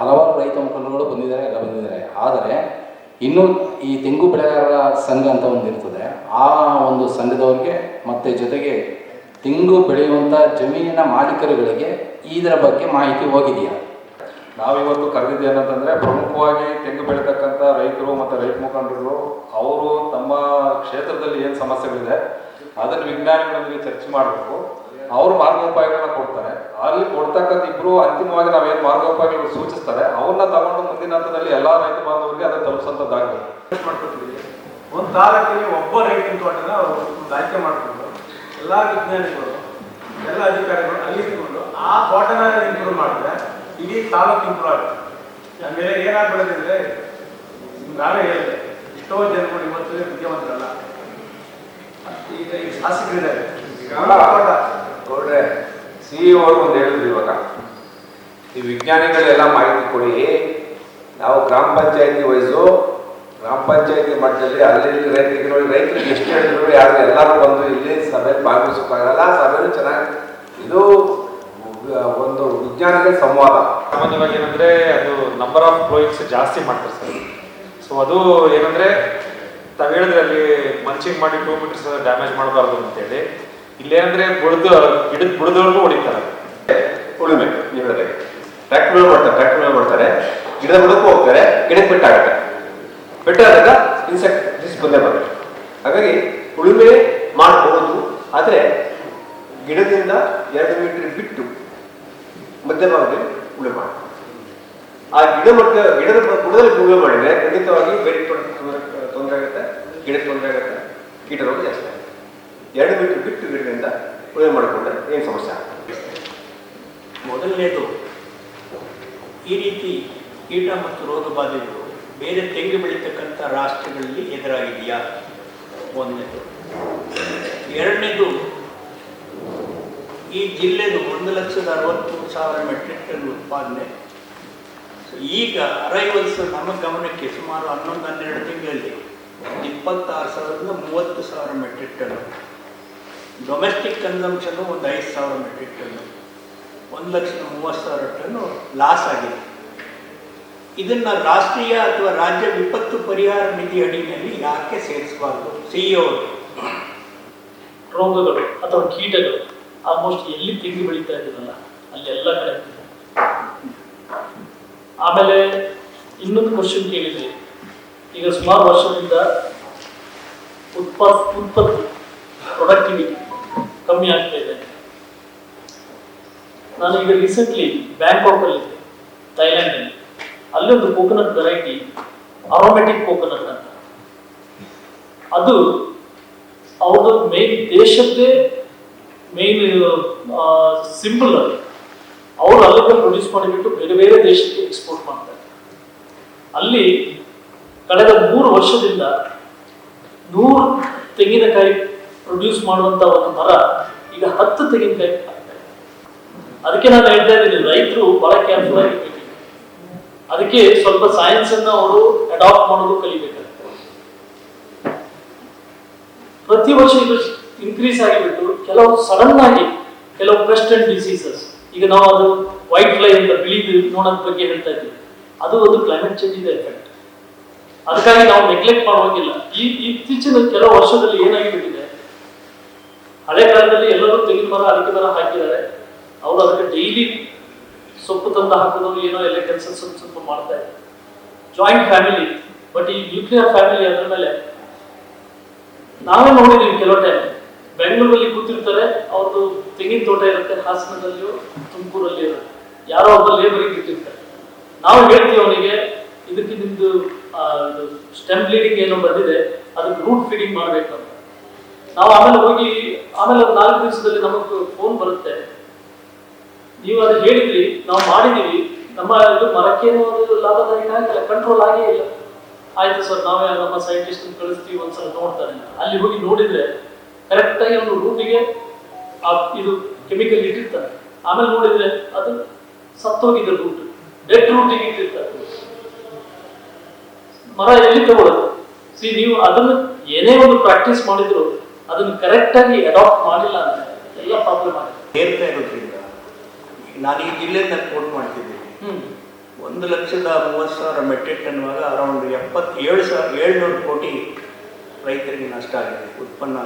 ಹಲವಾರು ರೈತ ಮುಖಂಡರುಗಳು ಬಂದಿದ್ದಾರೆ, ಎಲ್ಲ ಬಂದಿದ್ದಾರೆ. ಆದರೆ ಇನ್ನೂ ಈ ತೆಂಗು ಬೆಳೆಗಾರರ ಸಂಘ ಅಂತ ಒಂದು ಇರ್ತದೆ. ಆ ಒಂದು ಸಂಘದವ್ರಿಗೆ ಮತ್ತೆ ಜೊತೆಗೆ ತೆಂಗು ಬೆಳೆಯುವಂಥ ಜಮೀನಿನ ಮಾಲೀಕರುಗಳಿಗೆ ಇದರ ಬಗ್ಗೆ ಮಾಹಿತಿ ಹೋಗಿದೆಯಾ? ನಾವಿವತ್ತು ಕರೆದಿದ್ದು ಏನಂತಂದರೆ ಪ್ರಮುಖವಾಗಿ ತೆಂಗು ಬೆಳೀತಕ್ಕಂಥ ರೈತರು ಮತ್ತು ರೈತ ಮುಖಂಡರು ಅವರು ತಮ್ಮ ಕ್ಷೇತ್ರದಲ್ಲಿ ಏನು ಸಮಸ್ಯೆಗಳಿದೆ, ಅದನ್ನು ವಿಜ್ಞಾನಿಗಳೊಂದಿಗೆ ಚರ್ಚೆ ಮಾಡಬೇಕು. ಅವರು ಮಾರ್ಗೋಪಾಯಗಳನ್ನ ಕೊಡ್ತಾರೆ. ಅಲ್ಲಿ ಕೊಡ್ತಕ್ಕಂಥ ಇಬ್ರು ಅಂತಿಮವಾಗಿ ನಾವೇನು ಮಾರ್ಗೋಪಾಯಗಳು ಸೂಚಿಸ್ತಾರೆ ಅವನ್ನ ತಗೊಂಡು ಮುಂದಿನ ಹಂತದಲ್ಲಿ ಎಲ್ಲಾ ರೈತ ಬಾಂಧವರಿಗೆ ಅದನ್ನ ತಲುಪಿಸಂತದ್ದಾಗಬೇಕು ಒಂದು ತಾಲೂಕಿಗೆ ಒಬ್ಬ ರೈತನ ತೋಟನ ಆಯ್ಕೆ ಮಾಡಿಕೊಂಡು ಎಲ್ಲ ವಿಜ್ಞಾನಿಗಳು ಎಲ್ಲ ಅಧಿಕಾರಿಗಳು ಅಲ್ಲಿ ಇಟ್ಕೊಂಡು ಆ ತೋಟನ ಇಂಪ್ರೂವ್ ಮಾಡಿದ್ರೆ ಇಡೀ ತಾಲೂಕು ಇಂಪ್ರೂವ್ ಆಗುತ್ತೆ. ಆಮೇಲೆ ಏನಾಗ್ಬಿಡೋದಿದ್ರೆ ನಾನೇ ಹೇಳಿದೆ ಎಷ್ಟೋ ಜನಗಳು ಇವತ್ತು ವಿದ್ಯಾವಂತರಲ್ಲ ಈಗ ಈ ಶಾಸಕರಿದ್ದಾರೆ. ತೋಟ ಸಿ ಇ ಅವರು ಒಂದು ಹೇಳಿದ್ರು ಇವಾಗ. ಈ ವಿಜ್ಞಾನಿಗಳೆಲ್ಲ ಮಾಹಿತಿ ಕೊಡಿ. ನಾವು ಗ್ರಾಮ ಪಂಚಾಯತಿ ವಯಸ್ಸು ಗ್ರಾಮ ಪಂಚಾಯತಿ ಮಟ್ಟದಲ್ಲಿ ಅಲ್ಲಿ ರೈತರಿಗೆ ರೈತರಿಗೆ ಎಷ್ಟು ಹೇಳಿದ್ರು, ಯಾರು ಎಲ್ಲರೂ ಬಂದು ಇಲ್ಲಿ ಸಭೆ ಭಾಗವಹಿಸೋಕ್ಕಾಗಲ್ಲ. ಸಭೆನೂ ಚೆನ್ನಾಗಿ ಇದು ಒಂದು ವಿಜ್ಞಾನದ ಸಂವಾದ. ಸಾಮಾನ್ಯವಾಗಿ ಏನಂದ್ರೆ ಅದು ನಂಬರ್ ಆಫ್ ಫ್ಲೋಯಿಂಗ್ಸ್ ಜಾಸ್ತಿ ಮಾಡ್ತಾರೆ ಸರ್. ಸೊ ಅದು ಏನಂದ್ರೆ, ತಾವು ಹೇಳಿದ್ರೆ ಅಲ್ಲಿ ಮಂಚಿಂಗ್ ಮಾಡಿ ಟೂ ಮೀಟರ್ಸ್ ಡ್ಯಾಮೇಜ್ ಮಾಡಬಾರ್ದು ಅಂತೇಳಿ. ಇಲ್ಲೇನಂದ್ರೆ ಬುಡದ ಗಿಡದ ಬುಡ್ದವ್ರಿಗೂ ಹೊಡಿತಾರೆ. ಉಳುಮೆ ನೀವು ಟ್ರ್ಯಾಕ್ಟರ್ ಮೇಲೆ ಮಾಡ್ತಾರೆ ಟ್ರ್ಯಾಕ್ಟರ್ ಮೇಲೆ ಮಾಡ್ತಾರೆ. ಗಿಡದ ಬುಡಕ್ಕೂ ಹೋಗ್ತಾರೆ, ಗಿಡಕ್ಕೆ ಪೆಟ್ಟಾಗುತ್ತೆ ಪೆಟ್ಟಾದಾಗ ಇನ್ಸೆಕ್ಟ್ ಡಿಸ್ ಬಂದೇ ಬರುತ್ತೆ. ಹಾಗಾಗಿ ಉಳುಮೆ ಮಾಡಬಹುದು ಆದರೆ ಗಿಡದಿಂದ ಎರಡು ಮೀಟರ್ ಬಿಟ್ಟು ಮಧ್ಯಭಾಗದಲ್ಲಿ ಉಳುಮೆ ಮಾಡಿ ಆ ಗಿಡ ಮಟ್ಟ, ಗಿಡದ ಬುಡದಲ್ಲಿ ಉಳುಮೆ ಮಾಡಿದ್ರೆ ಖಂಡಿತವಾಗಿ ಬೆಳೆ ತೊಂದರೆ ಆಗುತ್ತೆ, ಗಿಡಕ್ಕೆ ತೊಂದರೆ ಆಗುತ್ತೆ ಕೀಟ ರೋಗ ಜಾಸ್ತಿ ಎರಡು ಮೀಟರ್ ಬಿಟ್ಟು ಗಿಡದಿಂದ ಉಳಿವೆ ಮಾಡಿಕೊಂಡ್ರೆ ಏನು ಸಮಸ್ಯೆ ಆಗ್ತದೆ ಮೊದಲನೇದು, ಈ ರೀತಿ ಕೀಟ ಮತ್ತು ರೋಗ ಬಾಧೆಗಳು ಬೇರೆ ತೆಂಗು ಬೆಳೀತಕ್ಕಂಥ ರಾಷ್ಟ್ರಗಳಲ್ಲಿ ಎದುರಾಗಿದೆಯಾ? ಒಂದನೇದು. ಎರಡನೇದು, ಈ ಜಿಲ್ಲೆದು ಒಂದು ಲಕ್ಷದ ಅರವತ್ತು ಸಾವಿರ ಮೆಟ್ರಿಕ್ ಟನ್ ಉತ್ಪಾದನೆ. ಈಗ ಅರೈವಲ್ಸ್ ನಮ್ಮ ಗಮನಕ್ಕೆ ಸುಮಾರು ಹನ್ನೊಂದು, ಹನ್ನೆರಡು ತಿಂಗಳಲ್ಲಿ ಇಪ್ಪತ್ತಾರು ಸಾವಿರದಿಂದ ಮೂವತ್ತು ಸಾವಿರ ಮೆಟ್ರಿಕ್ ಟನ್ ಡೊಮೆಸ್ಟಿಕ್ ಕನ್ಸಂಪ್ಷನ್ನು ಒಂದು ಐದು ಸಾವಿರ ಮೆಟ್ರಿಕ್ ಟನ್ನು ಒಂದು ಲಕ್ಷ ಮೂವತ್ತು ಸಾವಿರ ಟನ್ನು ಲಾಸ್ ಆಗಿದೆ. ಇದನ್ನ ರಾಷ್ಟ್ರೀಯ ಅಥವಾ ರಾಜ್ಯ ವಿಪತ್ತು ಪರಿಹಾರ ನಿಧಿ ಅಡಿಯಲ್ಲಿ ಯಾಕೆ ಸೇರಿಸಬಾರ್ದು? ಸಿಇಒ ರೋಗಗಳು ಅಥವಾ ಕೀಟಗಳು ಆಲ್ಮೋಸ್ಟ್ ಎಲ್ಲಿ ತಿಂಡಿ ಬೆಳೀತಾ ಇದ್ದಾರಲ್ಲ ಅಲ್ಲಿ ಎಲ್ಲ ಕಡೆ ಆಮೇಲೆ ಇನ್ನೊಂದು ಕ್ವಶನ್ ಕೇಳಿದ್ರಿ, ಈಗ ಸುಮಾರು ವರ್ಷದಿಂದ ಉತ್ಪಾದ ಉತ್ಪತ್ತಿ ಪ್ರೊಡಕ್ಟಿವಿಟಿ ಕಮ್ಮಿ ಆಗ್ತಾ ಇದೆ. ನಾನು ಈಗ ರೀಸೆಂಟ್ಲಿ ಬ್ಯಾಂಕಾಕ್ ಅಲ್ಲಿ ಥೈಲ್ಯಾಂಡ್ ಅಲ್ಲಿ ಅಲ್ಲಿ ಒಂದು ಕೋಕೋನಟ್ ವೆರೈಟಿ ಅರೋಮೆಟಿಕ್ ಕೋಕೋನಟ್ ಅಂತ. ಅದು ಅವ್ರದ್ದು ಮೇನ್ ದೇಶದ್ದೇ ಮೇನ್ ಸಿಂಪಲ್ ಅದು. ಅವರು ಅಲ್ಲಿಂದ ಪ್ರೊಡ್ಯೂಸ್ ಮಾಡಿಬಿಟ್ಟು ಬೇರೆ ಬೇರೆ ದೇಶಕ್ಕೆ ಎಕ್ಸ್ಪೋರ್ಟ್ ಮಾಡ್ತಾರೆ. ಅಲ್ಲಿ ಕಳೆದ ಮೂರು ವರ್ಷದಿಂದ ನೂರು ತೆಂಗಿನಕಾಯಿ ಪ್ರೊಡ್ಯೂಸ್ ಮಾಡುವಂತ ಒಂದು ಮರ ಈಗ ಹತ್ತು ತೆಂಗಿನಕಾಯಿ ಅದಕ್ಕೆ ನಾನು ಹೇಳ್ತಾ ಇದ್ದೀನಿ, ರೈತರು ಬಹಳ ಕೇರ್ಫುಲ್ ಆಗಿರ್ಬೇಕು ಅದಕ್ಕೆ ಸ್ವಲ್ಪ ಸೈನ್ಸ್ ಅನ್ನ ಅವರು ಅಡಾಪ್ಟ್ ಮಾಡೋದು ಕಲಿಬೇಕಾಗ್ತದೆ ಪ್ರತಿ ವರ್ಷ ಇದು ಇನ್ಕ್ರೀಸ್ ಆಗಿಬಿಟ್ಟು ಕೆಲವು ಸಡನ್ ಆಗಿ ಕೆಲವು ಪ್ರೆಸ್ಟೆಂಟ್ ಡಿಸೀಸಸ್ ಈಗ ನಾವು ಅದು ವೈಟ್ ಫ್ಲೈ ಅಂತ ಬಿಳಿದು ನೋಡೋದ್ ಬಗ್ಗೆ ಹೇಳ್ತಾ ಇದ್ದೀವಿ. ಅದು ಒಂದು ಕ್ಲೈಮೇಟ್ ಚೇಂಜ್ ಇದೆ ಎಫೆಕ್ಟ್ ಅದಕ್ಕಾಗಿ ನಾವು ನೆಗ್ಲೆಕ್ಟ್ ಮಾಡೋಂಗಿಲ್ಲ ಈ ಇತ್ತೀಚಿನ ಕೆಲವು ವರ್ಷದಲ್ಲಿ ಏನಾಗಿಬಿಟ್ಟಿದೆ ಹಳೆ ಕಾಲದಲ್ಲಿ ಎಲ್ಲರೂ ತೆಂಗಿನ ಮರ ಅಡಿಕೆ ಮರ ಹಾಕಿದ್ದಾರೆ. ಅವರು ಅದಕ್ಕೆ ಡೈಲಿ ಸೊಪ್ಪು ತಂದು ಹಾಕೋದು, ಏನೋ ಎಲ್ಲ ಕೆಲಸ ಸ್ವಲ್ಪ ಸ್ವಲ್ಪ ಮಾಡ್ತಾ ಇದ್ದಾರೆ. ಜಾಯಿಂಟ್ ಫ್ಯಾಮಿಲಿ ಬಟ್ ಈ ನ್ಯೂಕ್ಲಿಯರ್ ಫ್ಯಾಮಿಲಿ ಅದ್ರ ಮೇಲೆ ನಾವೇ ನೋಡಿದೀವಿ ಕೆಲವು ಟೈಮ್ ಬೆಂಗಳೂರಲ್ಲಿ ಕೂತಿರ್ತಾರೆ ಅವ್ರದ್ದು ತೆಂಗಿನ ತೋಟ ಇರುತ್ತೆ, ಹಾಸನದಲ್ಲಿಯೋ ತುಮಕೂರಲ್ಲಿ ಇರುತ್ತೆ. ಯಾರೋ ಒಬ್ಬ ಲೇಬರಿಗೆ ಇಟ್ಟಿರ್ತಾರೆ. ನಾವು ಹೇಳ್ತೀವಿ ಅವನಿಗೆ, ಇದಕ್ಕೆ ನಿಮ್ದು ಸ್ಟೆಮ್ ಬ್ಲೀಡಿಂಗ್ ಏನೋ ಬಂದಿದೆ, ಅದಕ್ಕೆ ರೂಟ್ ಫೀಡಿಂಗ್ ಮಾಡ್ಬೇಕು ನಾವು ಆಮೇಲೆ ಹೋಗಿ, ಆಮೇಲೆ ಒಂದು ನಾಲ್ಕು ದಿವಸದಲ್ಲಿ ನಮಗೆ ಫೋನ್ ಬರುತ್ತೆ. ನೀವು ಅದು ಹೇಳಿದ್ರಿ, ನಾವು ಮಾಡಿದೀವಿ ನಮ್ಮ ಇದು ಮರಕ್ಕೇನು ಲಾಭದಾಯಕ ಆಗಿಲ್ಲ ಕಂಟ್ರೋಲ್ ಆಗೇ ಇಲ್ಲ ಆಯ್ತು ಸರ್, ನಾವೇ ನಮ್ಮ ಸೈಂಟಿಸ್ಟ್ ಕಳಿಸ್ತೀವಿ, ಒಂದ್ಸಲ ನೋಡ್ತಾರೆ. ಅಲ್ಲಿ ಹೋಗಿ ನೋಡಿದ್ರೆ ಕರೆಕ್ಟ್ ಆಗಿ ಒಂದು ರೂಟಿಗೆ ಇದು ಕೆಮಿಕಲ್ ಇಟ್ಟಿರ್ತಾರೆ. ಆಮೇಲೆ ನೋಡಿದ್ರೆ ಅದು ಸತ್ತೋಗಿದೆ ರೂಟ್ ಡೆಡ್ ರೂಟಿಗೆ ಇಟ್ಟಿರ್ತಾರೆ. ಮರ ಎಲ್ಲಿ ತಗೊಳ್ಳೋದು? ಸಿ ನೀವು ಅದನ್ನು ಏನೇ ಒಂದು ಪ್ರಾಕ್ಟೀಸ್ ಮಾಡಿದ್ರು ಅದನ್ನು ಕರೆಕ್ಟಾಗಿ ಅಡಾಪ್ಟ್ ಮಾಡಿಲ್ಲ ಅಂದ್ರೆ ಎಲ್ಲ ಪ್ರಾಬ್ಲಮ್ ಆಗುತ್ತೆ. ಹೇಳ್ತಾ ಇರೋದ್ರಿಂದ ನಾನು ಈ ಜಿಲ್ಲೆಯಿಂದ ಕೋಟ್ ಮಾಡ್ತಿದ್ದೀನಿ. ಒಂದು ಲಕ್ಷದ ಮೂವತ್ತು ಸಾವಿರ ಮೆಟ್ರಿಕ್ ಅನ್ನುವಾಗ ಅರೌಂಡ್ ಎಪ್ಪತ್ತೇಳು ಸಾವಿರ ಏಳ್ನೂರು ಕೋಟಿ ರೈತರಿಗೆ ನಷ್ಟ ಆಗಿದೆ. ಉತ್ಪನ್ನ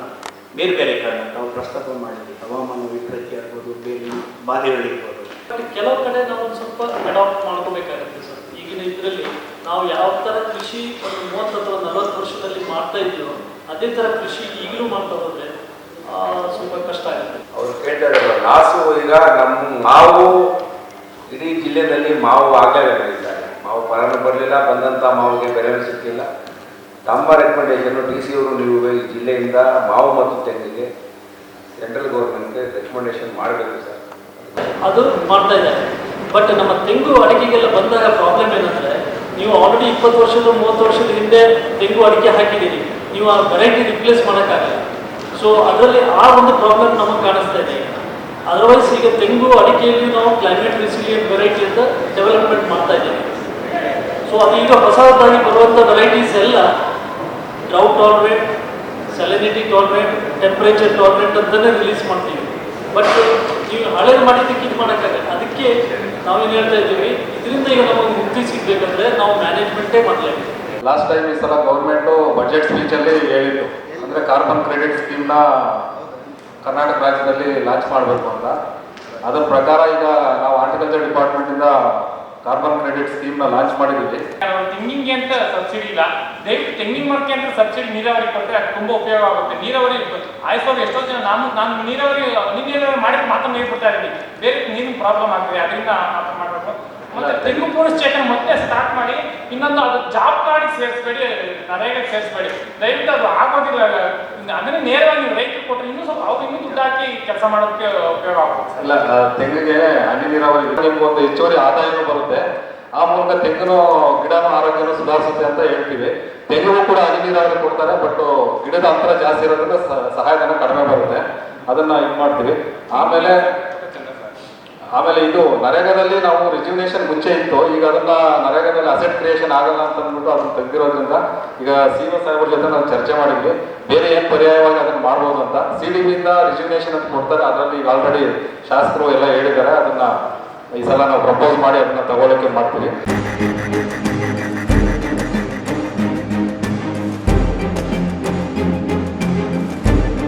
ಬೇರೆ ಬೇರೆ ಕಾರಣ ತಾವು ಪ್ರಸ್ತಾಪ ಮಾಡಿದ್ವಿ ಹವಾಮಾನ ವಿಪರೀತಿ ಆಗ್ಬೋದು ಬೇರೆ ಬಾಧೆಗಳಿರ್ಬೋದು ಬಟ್ ಕೆಲವು ಕಡೆ ನಾವು ಒಂದು ಸ್ವಲ್ಪ ಅಡಾಪ್ಟ್ ಮಾಡ್ಕೋಬೇಕಾಗುತ್ತೆ ಸರ್. ಈಗಿನ ಇದರಲ್ಲಿ ನಾವು ಯಾವ ಥರ ಕೃಷಿ ಒಂದು ಮೂವತ್ತು ಅಥವಾ ನಲವತ್ತು ವರ್ಷದಲ್ಲಿ ಮಾಡ್ತಾ ಇದ್ದೀವೋ ಅದೇ ಥರ ಕೃಷಿ ಈಗಲೂ ಮಾಡ್ತಾ ಹೋದ್ರೆ ಸ್ವಲ್ಪ ಕಷ್ಟ ಆಗುತ್ತೆ. ಅವ್ರು ಕೇಳ್ತಾರೆ ಲಾಸು ಈಗ ನಮ್ಮ ಮಾವು ಇಡೀ ಜಿಲ್ಲೆಯಲ್ಲಿ ಮಾವು ಆಗಲೇ ಬೆಳೀತಾರೆ ಮಾವು ಫಲನೂ ಬರಲಿಲ್ಲ ಬಂದಂಥ ಮಾವಿಗೆ ಬೆಲೆ ಸಿಕ್ಕಿಲ್ಲ. ತಮ್ಮ ರೆಕಮೆಂಡೇಶನ್ ಡಿ ಸಿ ಅವರು ನೀವು ಈ ಜಿಲ್ಲೆಯಿಂದ ಮಾವು ಮತ್ತು ತೆಂಗಿಗೆ ಸೆಂಟ್ರಲ್ ಗೌರ್ಮೆಂಟ್ಗೆ ರೆಕಮೆಂಡೇಶನ್ ಮಾಡಬೇಕು ಸರ್. ಅದು ಮಾಡ್ತಾ ಇದ್ದಾರೆ. ಬಟ್ ನಮ್ಮ ತೆಂಗು ಅಡಿಕೆಗೆಲ್ಲ ಬಂದಾಗ ಪ್ರಾಬ್ಲಮ್ ಏನಂದ್ರೆ ನೀವು ಆಲ್ರೆಡಿ ಇಪ್ಪತ್ತು ವರ್ಷದ ಮೂವತ್ತು ವರ್ಷದ ಹಿಂದೆ ತೆಂಗು ಅಡಿಕೆ ಹಾಕಿದ್ದೀರಿ. ನೀವು ಆ ಕರೆಂಟ್ ರಿಪ್ಲೇಸ್ ಮಾಡೋಕ್ಕಾಗಲ್ಲ. ಸೊ ಅದರಲ್ಲಿ ಆ ಒಂದು ಪ್ರಾಬ್ಲಮ್ ನಮಗೆ ಕಾಣಿಸ್ತಾ ಇದೆ. ಅದರ್ವೈಸ್ ಈಗ ತೆಂಗು ಅಡಿಕೆಯಲ್ಲಿ ನಾವು ಕ್ಲೈಮೇಟ್ ರೆಸಿಲಿಯಂಟ್ ವೆರೈಟಿ ಅಂತ ಡೆವಲಪ್ಮೆಂಟ್ ಮಾಡ್ತಾ ಇದ್ದೀವಿ. ಸೊ ಅದು ಈಗ ಹೊಸದಾಗಿ ಬರುವಂಥ ವೆರೈಟೀಸ್ ಎಲ್ಲ ಡ್ರೌಟ್ ಟಾಲ್ಮೆಂಟ್ ಸೆಲೆನಿಟಿ ಟಾಲ್ಮೆಂಟ್ ಟೆಂಪ್ರೇಚರ್ ಟಾಲ್ಮೆಂಟ್ ಅಂತಲೇ ರಿಲೀಸ್ ಮಾಡ್ತೀವಿ. ಬಟ್ ನೀವು ಹಳೇದು ಮಾಡಿದ್ದಕ್ಕೆ ಇದು ಮಾಡೋಕ್ಕಾಗಲ್ಲ. ಅದಕ್ಕೆ ನಾವೇನು ಹೇಳ್ತಾ ಇದ್ದೀವಿ, ಇದರಿಂದ ಈಗ ನಮಗೆ ಮುಕ್ತಿ ಸಿಗಬೇಕಂದ್ರೆ ನಾವು ಮ್ಯಾನೇಜ್ಮೆಂಟೇ ಮಾಡಲೇಬೇಕು. ಲಾಸ್ಟ್ ಟೈಮ್ ಈ ಸಲ ಗೌರ್ಮೆಂಟು ಬಜೆಟ್ ಸ್ಪೀಚಲ್ಲಿ ಹೇಳಿತ್ತು ಅಂದರೆ ಕಾರ್ಬನ್ ಕ್ರೆಡಿಟ್ ಸ್ಕೀಮ್ನ ಕರ್ನಾಟಕ ರಾಜ್ಯದಲ್ಲಿ ಲಾಂಚ್ ಮಾಡಬೇಕು ಅಂತ. ಅದರ ಪ್ರಕಾರ ಈಗ ನಾವು ಆರ್ಟಿಕಲ್ಚರ್ ಡಿಪಾರ್ಟ್ಮೆಂಟಿಂದ ಕಾರ್ಬನ್ ಕ್ರೆಡಿಟ್ ಸ್ಕೀಮ್ನ ಲಾಂಚ್ ಮಾಡಿದ್ದೀವಿ. ತೆಂಗಿಂಗ್ ಅಂತ ಸಬ್ಸಿಡಿ ಇಲ್ಲ. ದಯವಿಟ್ಟು ತೆಂಗಿನ ಮರಕ್ಕೆ ಅಂತ ಸಬ್ಸಿಡಿ ನೀರಾವರಿ ಕೊಟ್ಟರೆ ಅದು ತುಂಬ ಉಪಯೋಗ ಆಗುತ್ತೆ. ನೀರಾವರಿ ಆಯ್ಸೋರು ಎಷ್ಟೋ ಜನ ನಾನು ನಾನು ನೀರಾವರಿ, ನೀರು ನೀರಾವರಿ ಮಾಡಿದ್ರೆ ಮಾತ್ರ ನೀರು ಬಿಡ್ತಾ ಇದ್ದೀನಿ. ಬೇರೆ ನೀರಿನ ಪ್ರಾಬ್ಲಮ್ ಆಗ್ತದೆ ಅದರಿಂದ ಮಾತ್ರ ಮಾಡಬೇಕು. ಮತ್ತೆ ತೆಂಗು ಸ್ಟೇಷನ್ ಮತ್ತೆ ಸ್ಟಾರ್ಟ್ ಮಾಡಿ ಇನ್ನೊಂದು ಅದು ಜಾಬ್ ಕಾರ್ಡ್ ಸೇರಿಸ್ಬೇಡಿ, ನರೇಗಾ ಸೇರಿಸ್ಬೇಡಿ. ದಯವಿಟ್ಟು ಅದು ಆಗೋದಿಲ್ಲ ಅದನ್ನ ನೇರವಾಗಿ ನೀವು ರೈತರು ಕೊಟ್ಟರೆ ಇನ್ನೂ ಸ್ವಲ್ಪ ಅವ್ರು ಇನ್ನೂ ದುಡ್ಡು ಹಾಕಿ ಕೆಲಸ ಮಾಡೋದಕ್ಕೆ ಉಪಯೋಗ ಆಗುತ್ತೆ. ಇಲ್ಲ ತೆಂಗಿಗೆ ಹನಿ ನೀರಾವರಿ ನಿಮ್ಗೆ ಒಂದು ಹೆಚ್ಚುವರಿ ಆದಾಯನೂ ಬರುತ್ತೆ. ಆ ಮೂಲಕ ತೆಂಗಿನ ಗಿಡನ ಆರೋಗ್ಯನು ಸುಧಾರಿಸುತ್ತೆ ಅಂತ ಹೇಳ್ತೀವಿ. ತೆಂಗಿಗೂ ಕೂಡ ಹನಿ ನೀರಾವರಿ ಕೊಡ್ತಾರೆ, ಬಟ್ ಗಿಡದ ಅಂತರ ಜಾಸ್ತಿ ಇರೋದ್ರಿಂದ ಸಹಾಯಧನ ಕಡಿಮೆ ಬರುತ್ತೆ. ಅದನ್ನ ಇದು ಮಾಡ್ತೀವಿ. ಆಮೇಲೆ ಆಮೇಲೆ ಇದು ನರೇಗಾದಲ್ಲಿ ನಾವು ರಿಜಿಗ್ನೇಷನ್ ಮುಂಚೆ ಇತ್ತು. ಈಗ ಅದನ್ನ ನರೇಗಾದಲ್ಲಿ ಅಸೆಟ್ ಕ್ರಿಯೇಷನ್ ಆಗಲ್ಲ ಅಂತ ಅಂದ್ಬಿಟ್ಟು ಅದನ್ನ ತೆಗ್ದಿರೋದ್ರಿಂದ ಈಗ ಸಿ ಎಸ್ ಸಾಹೇಬ್ರ ಜೊತೆ ನಾವು ಚರ್ಚೆ ಮಾಡಿದ್ವಿ. ಬೇರೆ ಏನು ಪರ್ಯಾಯವಾಗಿ ಅದನ್ನ ಮಾಡ್ಬೋದು ಅಂತ. ಸಿ ಡಿ ಬಿಂದ ರಿಜಿಗ್ನೇಷನ್ ಅಂತ ಕೊಡ್ತಾರೆ. ಅದರಲ್ಲಿ ಈಗ ಆಲ್ರೆಡಿ ಶಾಸಕರು ಎಲ್ಲ ಹೇಳಿದ್ದಾರೆ. ಅದನ್ನ ಈ ಸಲ ನಾವು ಪ್ರಪೋಸ್ ಮಾಡಿ ಅದನ್ನ ತಗೊಳಕ್ಕೆ ಮಾಡ್ತೀವಿ.